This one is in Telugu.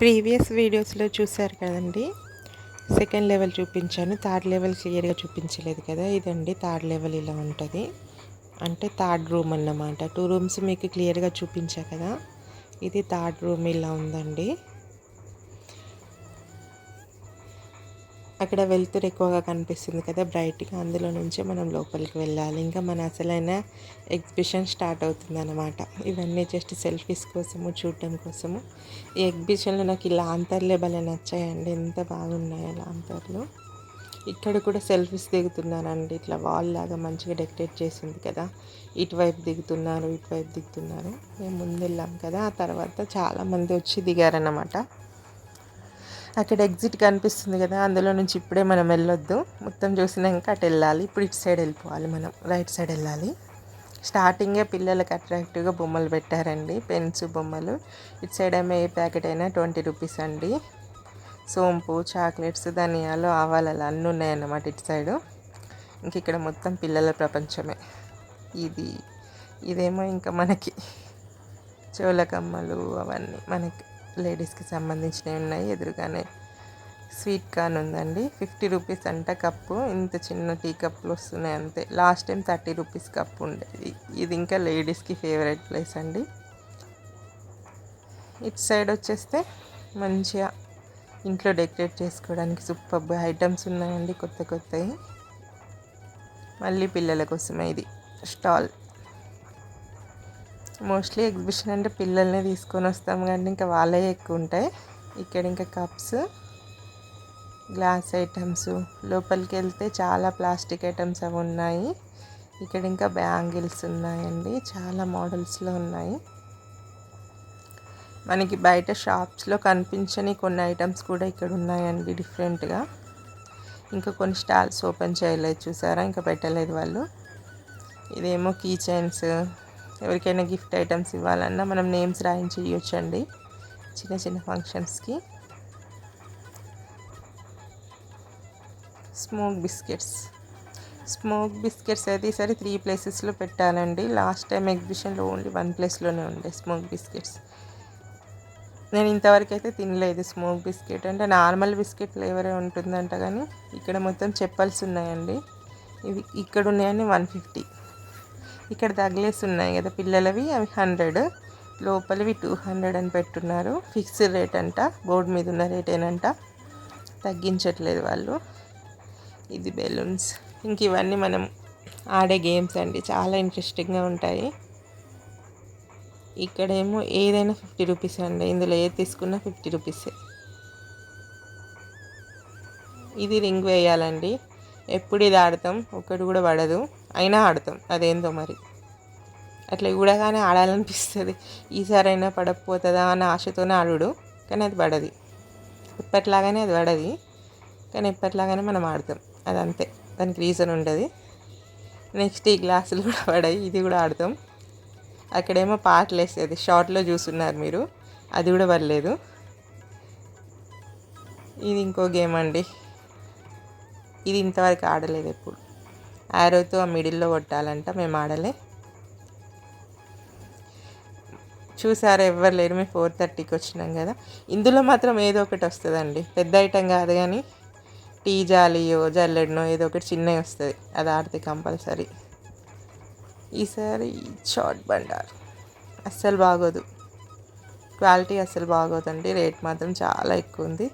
ప్రీవియస్ వీడియోస్లో చూశారు కదండి. సెకండ్ లెవెల్ చూపించాను. థర్డ్ లెవెల్ క్లియర్గా చూపించలేదు కదా. ఇదండి థర్డ్ లెవెల్ ఇలా ఉంటుంది. అంటే థర్డ్ రూమ్ అన్నమాట. టూ రూమ్స్ మీకు క్లియర్గా చూపించా కదా. ఇది థర్డ్ రూమ్ ఇలా ఉందండి. అక్కడ వెలుతురు ఎక్కువగా కనిపిస్తుంది కదా బ్రైట్గా అందులో నుంచే మనం లోపలికి వెళ్ళాలి. ఇంకా మన అసలైన ఎగ్జిబిషన్ స్టార్ట్ అవుతుంది అనమాట ఇవన్నీ జస్ట్ సెల్ఫీస్ కోసము చూడటం కోసము. ఈ ఎగ్జిబిషన్లో నాకు ఇలా లాంతర్లే భలే నచ్చాయండి. ఎంత బాగున్నాయి బాగున్నాయో లాంతర్లు ఇక్కడ కూడా సెల్ఫీస్ దిగుతున్నానండి. ఇట్లా వాల్ లాగా మంచిగా డెకరేట్ చేసింది కదా. ఇటువైపు దిగుతున్నారు ఇటువైపు దిగుతున్నారు. మేము ముందు వెళ్ళాం కదా. ఆ తర్వాత చాలామంది వచ్చి దిగారన్నమాట. అక్కడ ఎగ్జిట్ కనిపిస్తుంది కదా అందులో నుంచి ఇప్పుడే మనం వెళ్ళొద్దు. మొత్తం చూసినాక అటు వెళ్ళాలి. ఇప్పుడు ఇటు సైడ్ వెళ్ళిపోవాలి మనం. రైట్ సైడ్ వెళ్ళాలి. స్టార్టింగే పిల్లలకి అట్రాక్టివ్గా బొమ్మలు పెట్టారండి. పెన్స్ బొమ్మలు. ఇటు సైడ్ ఏమో ఏ ప్యాకెట్ అయినా ట్వంటీ రూపీస్ అండి. సోంపు చాక్లెట్స్ ధనియాలు ఆవాలు అలా అన్నీ ఉన్నాయన్నమాట ఇటు సైడు ఇంక ఇక్కడ మొత్తం పిల్లల ప్రపంచమే. ఇది ఇదేమో ఇంకా మనకి. చోలకమ్మలు అవన్నీ మనకి. లేడీస్కి సంబంధించినవి ఉన్నాయి. ఎదురుగానే స్వీట్ కార్న్ ఉందండి. ఫిఫ్టీ రూపీస్ అంట కప్పు. ఇంత చిన్న టీ కప్పులు వస్తున్నాయి అంతే. Last time thirty rupees cup ఉండేది. ఇది ఇంకా లేడీస్కి ఫేవరెట్ ప్లేస్ అండి. ఇటు సైడ్ వచ్చేస్తే మంచిగా ఇంట్లో డెకరేట్ చేసుకోవడానికి సూపర్ ఐటమ్స్ ఉన్నాయండి కొత్త కొత్తవి. మళ్ళీ పిల్లల కోసమే ఇది. స్టాల్. మోస్ట్లీ ఎగ్జిబిషన్ అంటే పిల్లల్ని తీసుకొని వస్తాం కానీ ఇంకా వాళ్ళే ఎక్కువ ఉంటాయి. ఇక్కడ ఇంకా కప్స్ గ్లాస్ ఐటమ్స్ లోపలికి వెళ్తే చాలా ప్లాస్టిక్ ఐటమ్స్ అవి ఉన్నాయి. ఇక్కడ ఇంకా బ్యాంగిల్స్ ఉన్నాయండి చాలా మోడల్స్లో ఉన్నాయి. మనకి బయట షాప్స్లో కనిపించని కొన్ని ఐటమ్స్ కూడా ఇక్కడ ఉన్నాయండి డిఫరెంట్గా ఇంకా కొన్ని స్టాల్స్ ఓపెన్ చేయలేదు చూసారా? ఇంకా పెట్టలేదు వాళ్ళు. ఇదేమో కీ చైన్స్ ఎవరికైనా గిఫ్ట్ ఐటమ్స్ ఇవ్వాలన్నా మనం నేమ్స్ రాయించి ఇవ్వచ్చండి చిన్న చిన్న ఫంక్షన్స్కి. Smoke biscuits. స్మోక్ బిస్కెట్స్ అయితే ఈసారి త్రీ ప్లేసెస్లో పెట్టాలండి. లాస్ట్ టైం ఎగ్జిబిషన్లో ఓన్లీ వన్ ప్లేస్లోనే ఉండే స్మోక్ బిస్కెట్స్. నేను ఇంతవరకు అయితే తినలేదు స్మోక్ బిస్కెట్. అంటే నార్మల్ బిస్కెట్ ఫ్లేవరే ఉంటుందంట కానీ ఇక్కడ మొత్తం చెప్పల్స్ ఉన్నాయండి. ఇవి ఇక్కడ ఉన్నాయని వన్ ఫిఫ్టీ. ఇక్కడ తగిలేసి ఉన్నాయి కదా పిల్లలవి అవి హండ్రెడ్ లోపలివి టూ హండ్రెడ్ అని పెట్టున్నారు. ఫిక్స్డ్ రేట్ అంట బోర్డు మీద ఉన్న రేట్ ఏనంట. తగ్గించట్లేదు వాళ్ళు. ఇది బెలూన్స్ ఇంక ఇవన్నీ మనం ఆడే గేమ్స్ అండి. చాలా ఇంట్రెస్టింగ్గా ఉంటాయి. ఇక్కడేమో ఏదైనా ఫిఫ్టీ రూపీస్ అండి. ఇందులో ఏది తీసుకున్నా ఫిఫ్టీ రూపీసే ఇది రింగ్ వేయాలండి. ఎప్పుడు ఇది ఆడతాం? ఒకటి కూడా పడదు. అయినా ఆడతాం. అదేందో మరి. అట్లా చూడగానే ఆడాలనిపిస్తుంది. ఈసారైనా పడకపోతుందా అన్న ఆశతోనే ఆడుడు. కానీ అది పడది. ఇప్పట్లాగానే అది పడది. కానీ ఇప్పట్లాగానే మనం ఆడతాం. అది అంతే దానికి రీజన్ ఉండదు. నెక్స్ట్ ఈ గ్లాసులు కూడా పడాయి. ఇది కూడా ఆడతాం. అక్కడేమో పాటలు వేసేది. షార్ట్లో చూస్తున్నారు మీరు. అది కూడా పర్లేదు ఇది ఇంకో గేమ్ అండి. ఇది ఇంతవరకు ఆడలేదు ఎప్పుడు. ఆరోతో ఆ మిడిల్లో కొట్టాలంట మేము ఆడలే. చూసారా ఎవ్వరు లేరు మేము ఫోర్ థర్టీకి వచ్చినాం కదా. ఇందులో మాత్రం ఏదో ఒకటి వస్తుందండి. పెద్ద ఐటెం కాదు కానీ టీ జాలియో జల్లెడనో ఏదో ఒకటి చిన్నవి వస్తుంది. అది ఆడితే కంపల్సరీ. ఈసారి షార్ట్ బండార్. అస్సలు బాగోదు. క్వాలిటీ అస్సలు బాగోదండి. రేట్ మాత్రం చాలా ఎక్కువ ఉంది.